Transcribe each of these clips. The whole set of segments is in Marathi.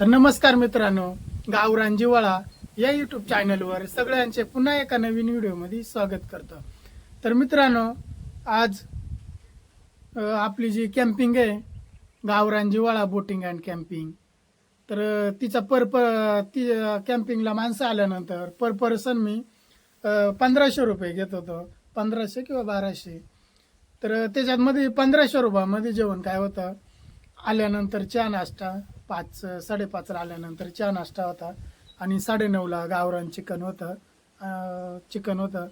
तर नमस्कार मित्रांनो गावरांजिवाळा या युट्यूब चॅनलवर सगळ्यांचे पुन्हा एका नवीन व्हिडिओमध्ये स्वागत करतो. तर मित्रांनो आज आपली जी कॅम्पिंग आहे गावरांजीवाळा बोटिंग अँड कॅम्पिंग तर तिचा पर पर ती कॅम्पिंगला माणसं आल्यानंतर पर पर्सन मी पंधराशे रुपये घेत होतो. पंधराशे किंवा बाराशे. तर त्याच्यातमध्ये पंधराशे रुपयामध्ये जेवण काय होतं? आल्यानंतर चहा नाश्ता पाच साडेपाचला आल्यानंतर चहा नाश्ता होता आणि साडेनऊला गावरान चिकन होतं चिकन होतं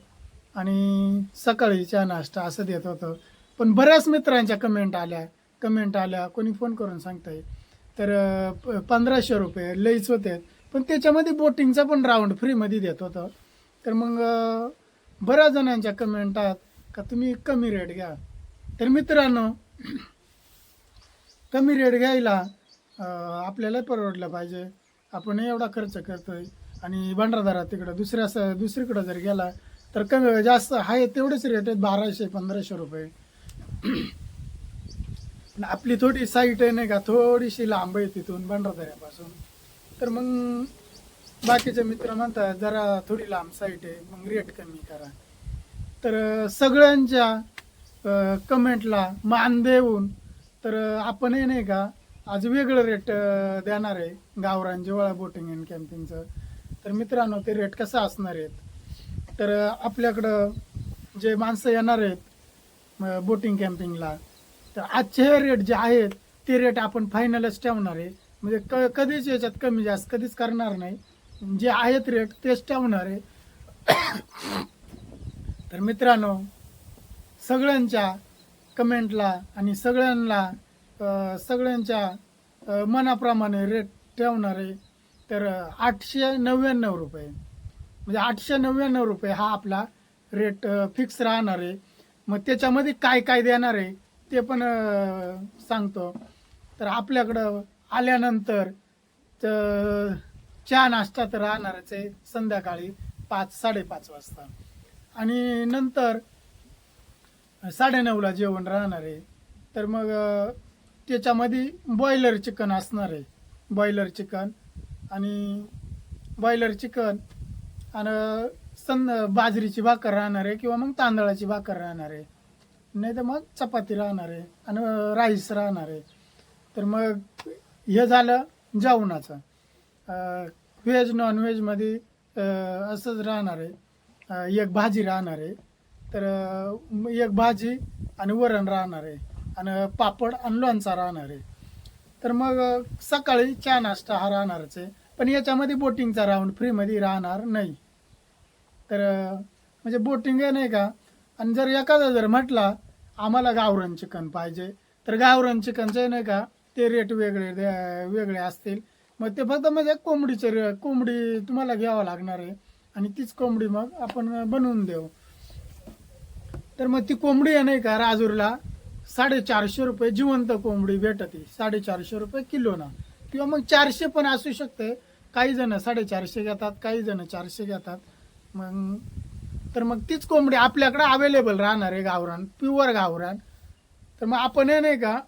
आणि सकाळी चहा नाश्ता असं देत होतं. पण बऱ्याच मित्रांच्या कमेंट आल्या कमेंट आल्या कोणी फोन करून सांगताय. तर प- पंधराशे रुपये लईच होते. पण त्याच्यामध्ये बोटिंगचा पण राऊंड फ्रीमध्ये देत होतं. तर मग बऱ्याच जणांच्या कमेंट आहेत का तुम्ही कमी रेट घ्या. तर मित्रांनो कमी रेट घ्यायला आपल्याला परवडलं पाहिजे. आपण एवढा खर्च करतोय. आणि भंडारदारा तिकडं दुसऱ्या स- दुसरीकडं जर गेला तर कमी जास्त आहे तेवढेच रेट आहेत बाराशे पंधराशे रुपये. आणि आपली थोडी साईट आहे नाही का थोडीशी लांब आहे तिथून भंडारदऱ्यापासून. तर मग बाकीचे मित्र म्हणतात जरा थोडी लांब साईट आहे मग रेट कमी करा. तर सगळ्यांच्या कमेंटला मान देऊन तर आपणही नाही का आज वेगळं रेट देणार आहे. गावरान जिवाळा बोटिंग अँड कॅम्पिंगचं तर मित्रांनो ते रेट कसं असणार आहेत? तर आपल्याकडं जे माणसं येणार आहेत बोटिंग कॅम्पिंगला तर आजचे हे रेट जे आहेत ते रेट आपण फायनलच ठेवणार आहे. म्हणजे क कधीच याच्यात कमी जास्त कधीच करणार नाही. जे आहेत रेट तेच ठेवणार आहे. तर मित्रांनो सगळ्यांच्या कमेंटला आणि सगळ्यांना सगळ्यांच्या मनाप्रमाणे रेट ठेवणार आहे तर आठशे नव्याण्णव रुपये. म्हणजे आठशे नव्याण्णव रुपये हा आपला रेट फिक्स राहणार. आहे मग त्याच्यामध्ये काय काय देणार आहे ते पण सांगतो. तर आपल्याकडं आल्यानंतर तर चहा नाश्ता तर राहणारच आहे संध्याकाळी पाच साडेपाच वाजता. आणि नंतर साडेनऊला जेवण राहणार. आहे तर मग त्याच्यामध्ये बॉयलर चिकन असणार आहे. बॉयलर चिकन आणि बॉयलर चिकन आणि सं बाजरीची भाकर राहणार आहे किंवा मग तांदळाची भाकर राहणार आहे. नाही तर मग चपाती राहणार आहे आणि राईस राहणार आहे. तर मग हे झालं जेवणाचं. व्हेज नॉनव्हेजमध्ये असंच राहणार आहे. एक भाजी राहणार आहे. तर एक भाजी आणि वरण राहणार आहे. आणि पापड आणि लोणचा राहणार आहे. तर मग सकाळी चहा नाश्ता हा राहणारच आहे. पण याच्यामध्ये बोटिंगचा राऊंड फ्रीमध्ये राहणार नाही. तर म्हणजे बोटिंग आहे नाही का? आणि जर एखादा जर म्हटला आम्हाला गावरण चिकन पाहिजे. तर गावरण चिकनचे नाही का? ते रेट वेगळे द्या- वेगळे असतील. मग ते फक्त म्हणजे कोंबडीचे रे- कोंबडी तुम्हाला घ्यावं लागणार आहे. आणि तीच कोंबडी मग आपण बनवून देऊ. तर मग ती कोंबडी आहे नाही का राजूरला साडेचारशे रुपये जिवंत कोंबडी भेटते साडेचारशे रुपये किलोना किंवा मग चारशे पण असू शकते. काही जण साडेचारशे घेतात काही जण चारशे घेतात. मग तर मग तीच कोंबडी आपल्याकडे अवेलेबल राहणार आहे गावरान प्युअर गावरान. तर मग आपण हे नाही का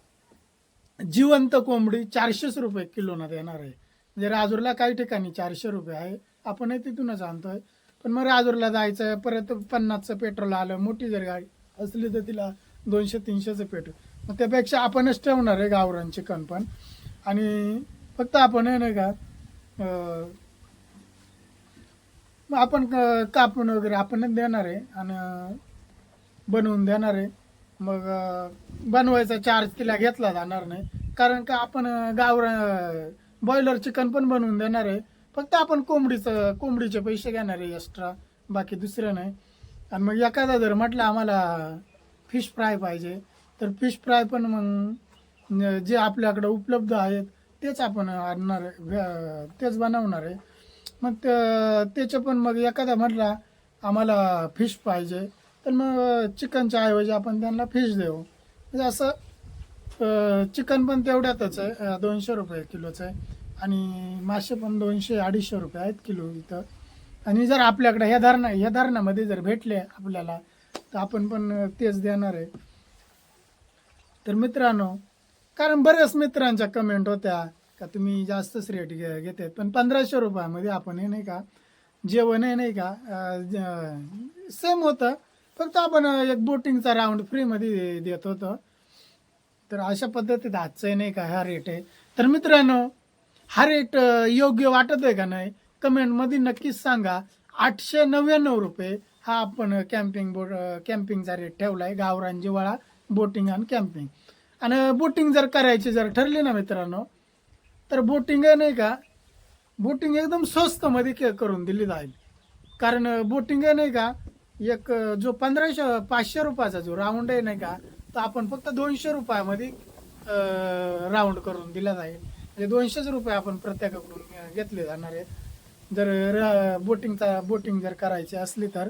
जिवंत कोंबडी चारशेच रुपये किलोना देणार आहे. म्हणजे राजूरला काही ठिकाणी चारशे रुपये आहे. आपणही तिथूनच आणतोय. पण मग राजूरला जायचं परत पन्नासचं पेट्रोल आलं मोठी जर गाडी असली तर तिला दोनशे तीनशेचं पेट्रोल मग त्यापेक्षा आपणच ठेवणार आहे गावरान चिकन पण. आणि फक्त आपण आहे नाही का मग आपण कापून वगैरे आपणच देणार आहे. आणि बनवून देणार आहे. मग बनवायचा चार्ज तिला घेतला जाणार नाही. कारण का आपण गावरा बॉयलर चिकन पण बनवून देणार आहे. फक्त आपण कोंबडीचं कोंबडीचे पैसे घेणार आहे एक्स्ट्रा बाकी दुसरं नाही. आणि मग एखादा जर म्हटलं आम्हाला फिश फ्राय पाहिजे. तर फिश फ्राय पण मग जे आपल्याकडं उपलब्ध आहेत तेच आपण आणणार आहे, व्य- तेच बनवणार आहे. मग त्याचं पण मग एखादा म्हटला आम्हाला फिश पाहिजे. तर मग चिकनच्या ऐवजी आपण त्यांना फिश देऊ. म्हणजे असं चिकन पण तेवढ्यातच आहे दोनशे रुपये किलोचं आहे. आणि मासे पण दोनशे अडीचशे रुपये आहेत किलो इथं. आणि जर आपल्याकडे ह्या धरणा ह्या धरणामध्ये जर भेटले आपल्याला तर आपण पण तेच देणार आहे. तर मित्रांनो कारण बऱ्याच मित्रांच्या कमेंट होत्या का तुम्ही जास्तच रेट घे घेते पण पंधराशे रुपयामध्ये आपण हे नाही का जेवण आहे नाही का सेम होतं. फक्त आपण एक बोटिंगचा राऊंड फ्रीमध्ये देत होतो. तर अशा पद्धतीत आजचं नाही का हा रेट आहे. तर मित्रांनो हा रेट योग्य वाटत आहे का नाही कमेंटमध्ये नक्कीच सांगा. आठशे नव्याण्णव रुपये हा आपण कॅम्पिंग बोट कॅम्पिंगचा रेट ठेवला आहे गावरान जिवाळा बोटिंग आणि कॅम्पिंग. आणि बोटिंग जर करायची जर ठरली ना मित्रांनो तर बोटिंग नाही का बोटिंग एकदम स्वस्तमध्ये के करून दिली जाईल. कारण बोटिंग नाही का एक जो पंधराशे पाचशे रुपयाचा जो राऊंड आहे नाही का तो आपण फक्त दोनशे रुपयामध्ये राऊंड करून दिला जाईल. म्हणजे दोनशेच रुपये आपण प्रत्येकाकडून घेतले जाणार आहेत जर र- बोटिंगचा बोटिंग जर करायची असली तर.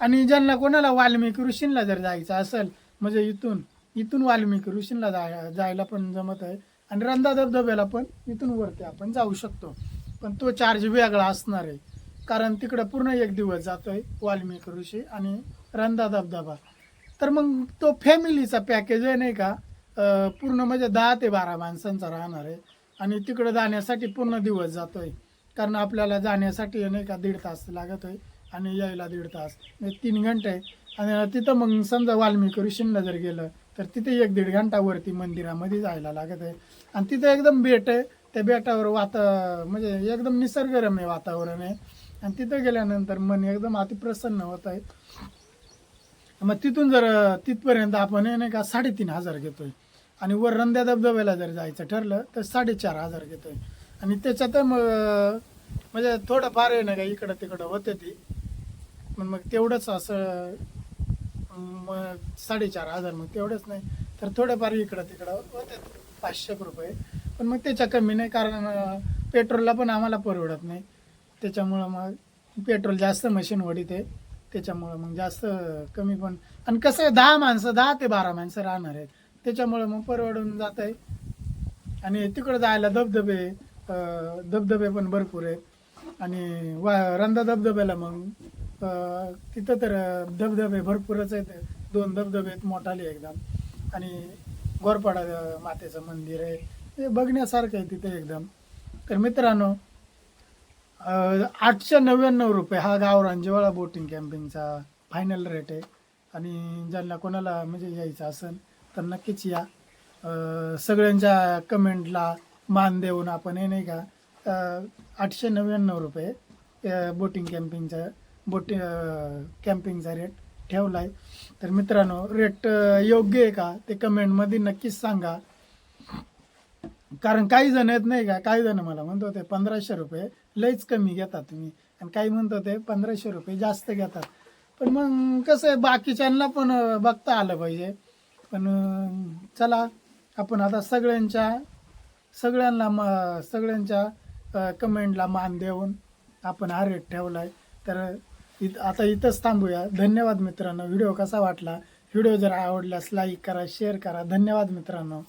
आणि ज्यांना कोणाला वाल्मिकी ऋषींला जर जायचं असेल म्हणजे इथून इथून वाल्मिकी ऋषींला जाय जायला पण जमत आहे. आणि रंधा धबधब्याला पण इथून वरती आपण जाऊ शकतो. पण तो चार्ज वेगळा असणार आहे. कारण तिकडं पूर्ण एक दिवस जातोय वाल्मिकी ऋषी आणि रंधा धबधबा. तर मग तो फॅमिलीचा पॅकेज आहे नाही का? पूर्ण म्हणजे दहा ते बारा माणसांचा राहणार आहे. आणि तिकडं जाण्यासाठी पूर्ण दिवस जातोय. कारण आपल्याला जाण्यासाठी नाही का दीड तास लागत आहे आणि यायला दीड तास म्हणजे तीन घंटे आणि तिथं मग समजा वाल्मिकी ऋषींना जर गेलं तर तिथे एक दीड घंटावरती मंदिरामध्ये जायला लागत आहे. आणि तिथं एकदम बेट आहे. त्या बेटावर वाता म्हणजे एकदम निसर्गरम्य वातावरण आहे. आणि तिथं गेल्यानंतर मन एकदम अतिप्रसन्न होत आहे. मग तिथून जर तिथपर्यंत आपण नाही का साडेतीन हजार घेतोय. आणि वर रंध्या धबधब्याला जर जायचं ठरलं तर साडेचार हजार घेतोय. आणि त्याच्यात मग म्हणजे थोडंफार आहे ना का इकडं तिकडं होते ती. पण मग तेवढंच असं मग साडेचार हजार मग तेवढंच नाही. तर थोडंफार इकडं तिकडं होते पाचशे रुपये. पण मग त्याच्या कमी नाही कारण पेट्रोलला पण आम्हाला परवडत नाही. त्याच्यामुळं मग पेट्रोल जास्त मशीन वडीते त्याच्यामुळं मग जास्त कमी पण. आणि कसं आहे दहा माणसं दहा ते बारा माणसं राहणार आहेत. त्याच्यामुळं मग परवडून जात आहे आणि तिकडं जायला धबधबे. आहे धबधबे पण भरपूर आहेत. आणि वा रंधा धबधब्याला मग तिथं तर धबधबे भरपूरच आहेत. दोन धबधबे आहेत मोठाले एकदम. आणि गोरपाडा मातेचं मंदिर आहे. हे बघण्यासारखं आहे तिथे एकदम. तर मित्रांनो आठशे नव्याण्णव रुपये हा गावरान जिवाळा बोटिंग कॅम्पिंगचा फायनल रेट आहे. आणि ज्यांना कोणाला म्हणजे यायचं असेल तर नक्कीच या. सगळ्यांच्या कमेंटला मान देऊन आपण हे नाही का आठशे नव्याण्णव रुपये बोटिंग कॅम्पिंगचा बोटिंग कॅम्पिंगचा रेट ठेवला आहे तर मित्रांनो रेट योग्य आहे का? ते कमेंटमध्ये नक्कीच सांगा. कारण काही जण येत नाही का काही जण मला म्हणत होते पंधराशे रुपये लईच कमी घेतात तुम्ही. आणि काही म्हणत होते पंधराशे रुपये जास्त घेतात पण मग कसं आहे बाकीच्यांना पण बघता आलं पाहिजे. पण चला आपण आता सगळ्यांच्या सगळ्यांना म सगळ्यांच्या कमेंटला मान देऊन आपण हा रेट ठेवला आहे तर इत आता इथंच थांबूया. धन्यवाद मित्रांनो. व्हिडिओ कसा वाटला? व्हिडिओ जर आवडल्यास लाईक करा शेअर करा. धन्यवाद मित्रांनो.